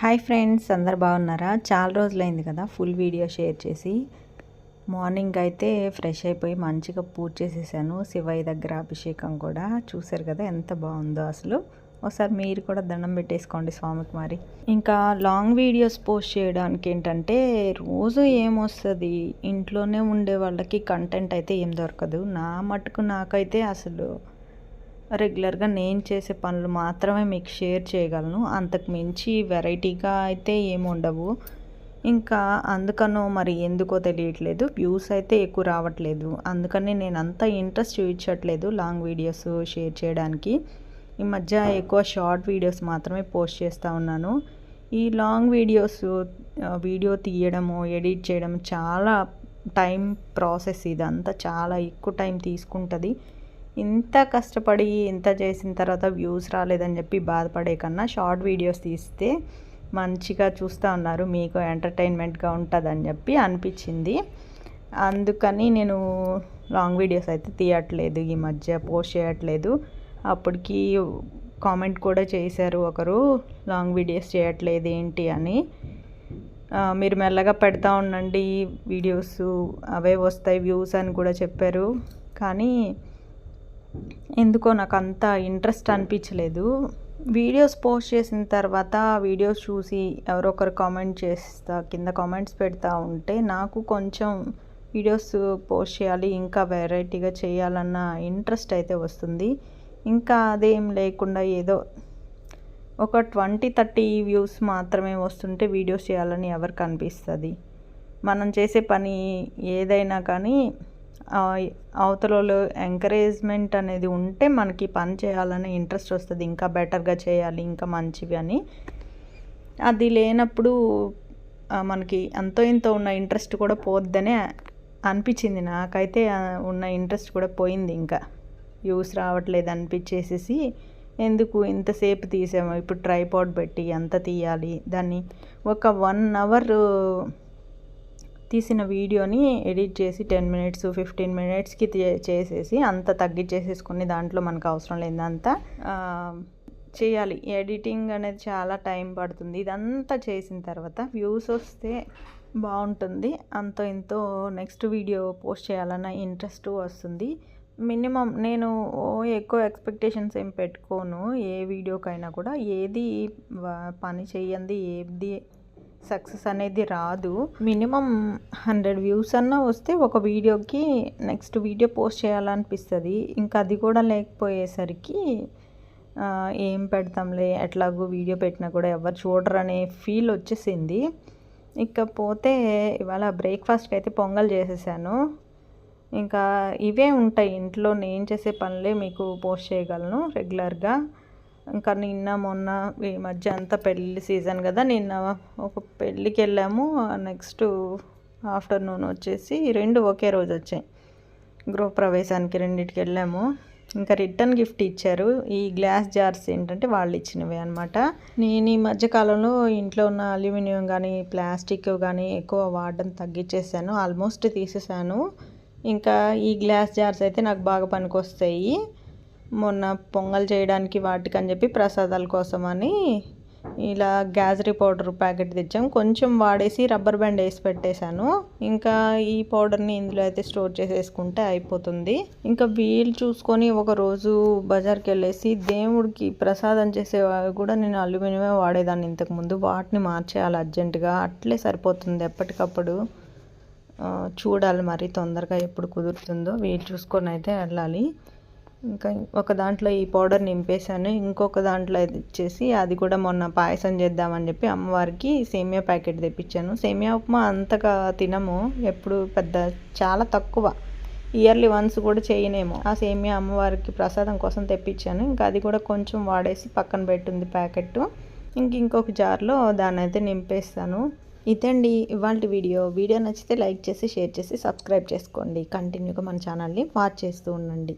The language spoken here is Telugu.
హాయ్ ఫ్రెండ్స్ అందరు బాగున్నారా? చాలా రోజులైంది కదా ఫుల్ వీడియో షేర్ చేసి. మార్నింగ్ అయితే ఫ్రెష్ అయిపోయి మంచిగా పూజ చేసేసాను. శివయ్య దగ్గర అభిషేకం కూడా. చూసారు కదా ఎంత బాగుందో అసలు. ఒకసారి మీరు కూడా దండం పెట్టేసుకోండి స్వామికి మరి. ఇంకా లాంగ్ వీడియోస్ పోస్ట్ చేయడానికి ఏంటంటే రోజు ఏమొస్తుంది? ఇంట్లోనే ఉండే వాళ్ళకి కంటెంట్ అయితే ఏం దొరకదు. నా మటుకు నాకైతే అసలు రెగ్యులర్గా నేను చేసే పనులు మాత్రమే మీకు షేర్ చేయగలను. అంతకు మించి వెరైటీగా అయితే ఏమి ఉండవు. ఇంకా అందుకనో మరి ఎందుకో తెలియట్లేదు. వ్యూస్ అయితే ఎక్కువ రావట్లేదు. అందుకని నేను అంత ఇంట్రెస్ట్ చూపించట్లేదు లాంగ్ వీడియోస్ షేర్ చేయడానికి. ఈ మధ్య ఎక్కువ షార్ట్ వీడియోస్ మాత్రమే పోస్ట్ చేస్తూ ఉన్నాను. ఈ లాంగ్ వీడియోస్ వీడియో తీయడము ఎడిట్ చేయడం చాలా టైం ప్రాసెస్ ఇదంతా చాలా ఎక్కువ టైం తీసుకుంటుంది. ఇంత కష్టపడి ఇంత చేసిన తర్వాత వ్యూస్ రాలేదని చెప్పి బాధపడే కన్నా షార్ట్ వీడియోస్ తీస్తే మంచిగా చూస్తూ ఉన్నారు. మీకు ఎంటర్టైన్మెంట్గా ఉంటుందని చెప్పి అనిపించింది. అందుకని నేను లాంగ్ వీడియోస్ అయితే తీయట్లేదు. ఈ మధ్య పోస్ట్ చేయట్లేదు. అప్పటికి కామెంట్ కూడా చేశారు ఒకరు. లాంగ్ వీడియోస్ చేయట్లేదు ఏంటి అని. మీరు మెల్లగా పెడతా ఉండండి వీడియోస్. అవే వస్తాయి వ్యూస్ అని కూడా చెప్పారు. కానీ ఎందుకో నాకు అంత ఇంట్రెస్ట్ అనిపించలేదు. వీడియోస్ పోస్ట్ చేసిన తర్వాత వీడియోస్ చూసి ఎవరొకరు కామెంట్ చేస్తా కింద కామెంట్స్ పెడతా ఉంటే నాకు కొంచెం వీడియోస్ పోస్ట్ చేయాలి ఇంకా వెరైటీగా చేయాలన్న ఇంట్రెస్ట్ అయితే వస్తుంది. ఇంకా అదేం లేకుండా ఏదో ఒక ట్వంటీ థర్టీ వ్యూస్ మాత్రమే వస్తుంటే వీడియోస్ చేయాలని ఎవరికి అనిపిస్తుంది? మనం చేసే పని ఏదైనా కానీ అవతలలో ఎంకరేజ్మెంట్ అనేది ఉంటే మనకి పని చేయాలనే ఇంట్రెస్ట్ వస్తుంది. ఇంకా బెటర్గా చేయాలి ఇంకా మంచివి అని. అది లేనప్పుడు మనకి ఎంతో ఇంత ఉన్న ఇంట్రెస్ట్ కూడా పోద్దనే అనిపించింది. నాకైతే ఉన్న ఇంట్రెస్ట్ కూడా పోయింది ఇంకా. యూస్ రావట్లేదు అనిపించేసేసి ఎందుకు ఇంతసేపు తీసాము? ఇప్పుడు ట్రైపాడ్ పెట్టి ఎంత తీయాలి? దాన్ని ఒక వన్ అవర్ తీసిన వీడియోని ఎడిట్ చేసి టెన్ మినిట్స్ ఫిఫ్టీన్ మినిట్స్కి చేసేసి అంత తగ్గించేసేసుకుని దాంట్లో మనకు అవసరం లేదంతా చేయాలి. ఎడిటింగ్ అనేది చాలా టైం పడుతుంది. ఇదంతా చేసిన తర్వాత వ్యూస్ వస్తే బాగుంటుంది. అంతో ఇంతో నెక్స్ట్ వీడియో పోస్ట్ చేయాలన్న ఇంట్రెస్ట్ వస్తుంది. మినిమం నేను ఎక్కువ ఎక్స్పెక్టేషన్స్ ఏం పెట్టుకోను ఏ వీడియోకైనా కూడా. ఏది పని చేయండి ఏది సక్సెస్ అనేది రాదు. మినిమం హండ్రెడ్ వ్యూస్ అన్నా వస్తే ఒక వీడియోకి నెక్స్ట్ వీడియో పోస్ట్ చేయాలనిపిస్తుంది. ఇంకా అది కూడా లేకపోయేసరికి ఏం పెడతాంలే ఎట్లాగో వీడియో పెట్టినా కూడా ఎవరు చూడరు అనే ఫీల్ వచ్చేసింది. ఇకపోతే ఇవాళ బ్రేక్ఫాస్ట్కి అయితే పొంగల్ చేసేసాను. ఇంకా ఇవే ఉంటాయి. ఇంట్లో నేను చేసే పనులే మీకు పోస్ట్ చేయగలను రెగ్యులర్గా. ఇంకా నిన్న మొన్న ఈ మధ్య అంతా పెళ్ళి సీజన్ కదా నిన్న ఒక పెళ్ళికి వెళ్ళాము. నెక్స్ట్ ఆఫ్టర్నూన్ వచ్చేసి రెండు ఒకే రోజు వచ్చాయి. గృహప్రవేశానికి రెండింటికి వెళ్ళాము. ఇంకా రిటర్న్ గిఫ్ట్ ఇచ్చారు. ఈ గ్లాస్ జార్స్ ఏంటంటే వాళ్ళు ఇచ్చినవి అనమాట నేను ఈ మధ్యకాలంలో ఇంట్లో ఉన్న అల్యూమినియం కానీ ప్లాస్టిక్ కానీ ఎక్కువ వాడడం తగ్గించేసాను ఆల్మోస్ట్ తీసేసాను ఇంకా ఈ గ్లాస్ జార్స్ అయితే నాకు బాగా పనికొస్తాయి. మొన్న పొంగల్ చేయడానికి వాటికి అని చెప్పి ప్రసాదాల కోసం అని ఇలా గ్యాజరీ పౌడర్ ప్యాకెట్ తెచ్చాం. కొంచెం వాడేసి రబ్బర్ బ్యాండ్ వేసి పెట్టేశాను. ఇంకా ఈ పౌడర్ని ఇందులో అయితే స్టోర్ చేసేసుకుంటే అయిపోతుంది. ఇంకా వీలు చూసుకొని ఒక రోజు బజార్కి వెళ్ళేసి దేవుడికి ప్రసాదం చేసే కూడా నేను అల్యూమినియమే వాడేదాన్ని ఇంతకుముందు వాటిని మార్చేయాలి అర్జెంటుగా. అట్లే సరిపోతుంది ఎప్పటికప్పుడు. చూడాలి మరి తొందరగా ఎప్పుడు కుదురుతుందో. వీలు చూసుకొని అయితే వెళ్ళాలి. ఇంకా ఒక దాంట్లో ఈ పౌడర్ నింపేశాను. ఇంకొక దాంట్లో ఇచ్చేసి అది కూడా మొన్న పాయసం చేద్దామని చెప్పి అమ్మవారికి సేమియా ప్యాకెట్ తెప్పించాను. సేమియా ఉప్మా అంతగా తినము ఎప్పుడు పెద్ద చాలా తక్కువ. ఇయర్లీ వన్స్ కూడా చేయనేమో. ఆ సేమియా అమ్మవారికి ప్రసాదం కోసం తెప్పించాను. ఇంకా అది కూడా కొంచెం వాడేసి పక్కన పెట్టింది ప్యాకెట్ ఇంక ఇంకొక జార్లో దాన్ని అయితే నింపేస్తాను. ఇదండి ఇవాళ వీడియో. వీడియో నచ్చితే లైక్ చేసి షేర్ చేసి సబ్స్క్రైబ్ చేసుకోండి. కంటిన్యూగా మన ఛానల్ని వాచ్ చేస్తూ ఉండండి.